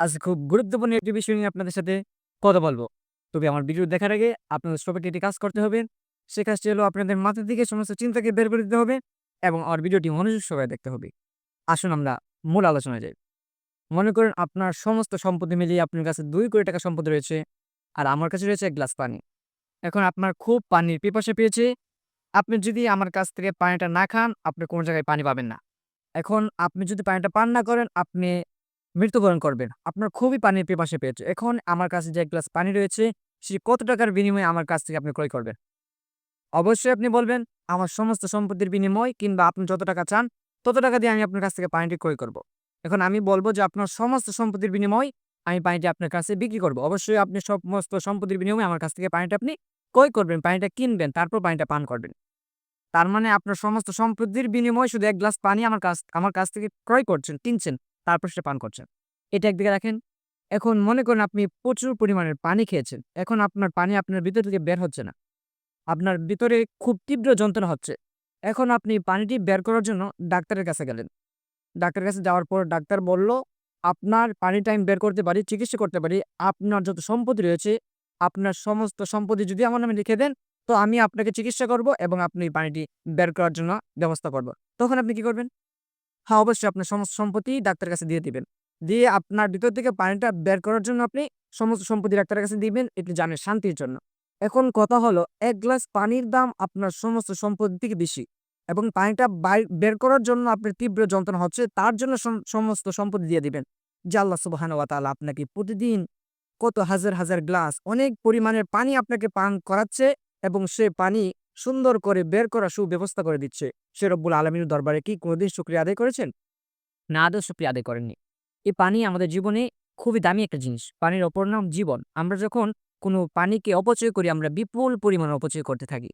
আজ খুব গুরুত্বপূর্ণ একটি বিষয় নিয়ে আপনাদের সাথে কথা বলব। তবে আমার ভিডিও দেখার আগে আপনাদের সবাইকে একটি কাজ করতে হবে। সে কাজটি হলো আপনাদের মাথা থেকে সমস্ত চিন্তাকে বের করে দিতে হবে এবং আমার ভিডিওটি মনোযোগ সবাই দেখতে হবে। আসুন আমরা মূল আলোচনায় যাই। মনে করেন আপনার সমস্ত সম্পত্তি মিলিয়ে আপনার কাছে দুই কোটি টাকা সম্পদ রয়েছে আর আমার কাছে রয়েছে এক গ্লাস পানি। এখন আপনার খুব পানির পিপাসা পেয়েছে। আপনি যদি আমার কাছ থেকে পানিটা না খান, আপনি কোনো জায়গায় পানি পাবেন না। এখন আপনি যদি পানিটা পান না করেন, আপনি মৃত্যুবরণ করবেন। আপনার খুবই পানির পিপাসা পেয়েছে। এখন আমার কাছে যে এক গ্লাস পানি রয়েছে, সে কত টাকার বিনিময়ে আমার কাছ থেকে আপনি ক্রয় করবেন? অবশ্যই আপনি বলবেন, আমার সমস্ত সম্পত্তির বিনিময় কিংবা আপনি যত টাকা চান, তত টাকা দিয়ে আমি আপনার কাছ থেকে পানিটি ক্রয় করব। এখন আমি বলব যে, আপনার সমস্ত সম্পত্তির বিনিময় আমি পানিটি আপনার কাছে বিক্রি করব। অবশ্যই আপনি সমস্ত সম্পত্তির বিনিময়ে আমার কাছ থেকে পানিটা আপনি ক্রয় করবেন, পানিটা কিনবেন, তারপর পানিটা পান করবেন। তার মানে আপনার সমস্ত সম্পত্তির বিনিময়ে শুধু এক গ্লাস পানি আমার কাছ আমার কাছ থেকে ক্রয় করছেন, কিনছেন। তারপর সেটা পান করছেন। এটা একদিকে রাখেন এখন মনে করেন আপনি প্রচুর পরিমাণের পানি খেয়েছেন, এখন আপনার পানি আপনার ভিতর থেকে বের হচ্ছে না। আপনার ভিতরে খুব তীব্র যন্ত্রণা হচ্ছে। এখন আপনি পানিটি বের করার জন্য ডাক্তারের কাছে গেলেন। ডাক্তারের কাছে যাওয়ার পর ডাক্তার বলল, আপনার পানি টাইম বের করতে পারি, চিকিৎসা করতে পারি, আপনার যত সম্পত্তি রয়েছে, আপনার সমস্ত সম্পত্তি যদি আমার নামে লিখে দেন, তো আমি আপনাকে চিকিৎসা করব এবং আপনি পানিটি বের করার জন্য ব্যবস্থা করব। তখন আপনি কি করবেন? হ্যাঁ অবশ্যই আপনার সমস্ত সম্পত্তি ডাক্তারের কাছে দিয়ে দিবেন। দিয়ে আপনার ভিতর থেকে পানিটা বের করার জন্য আপনি সমস্ত সম্পত্তি ডাক্তারের কাছে দিবেন, একটু জানেন শান্তির জন্য। এখন কথা হলো, এক গ্লাস পানির দাম আপনার সমস্ত সম্পত্তি থেকে বেশি এবং পানিটা বের করার জন্য আপনার তীব্র যন্ত্রণা হচ্ছে, তার জন্য সমস্ত সম্পত্তি দিয়ে দিবেন। যে আল্লাহ সুবাহান তাআলা আপনাকে প্রতিদিন কত হাজার হাজার গ্লাস অনেক পরিমাণের পানি আপনাকে পান করাচ্ছে এবং সে পানি সুন্দর করে বের করা সুব্যবস্থা করে দিচ্ছে। সে রব্বুল আলমীর দরবারে কি কোনোদিন শুক্রিয়া আদায় করেছেন? না, আদৌ শুক্রিয়া আদায় করেননি। এই পানি আমাদের জীবনে খুবই দামি একটা জিনিস। পানির অপর নাম জীবন। আমরা যখন কোনো পানিকে অপচয় করি, আমরা বিপুল পরিমাণে অপচয় করতে থাকি।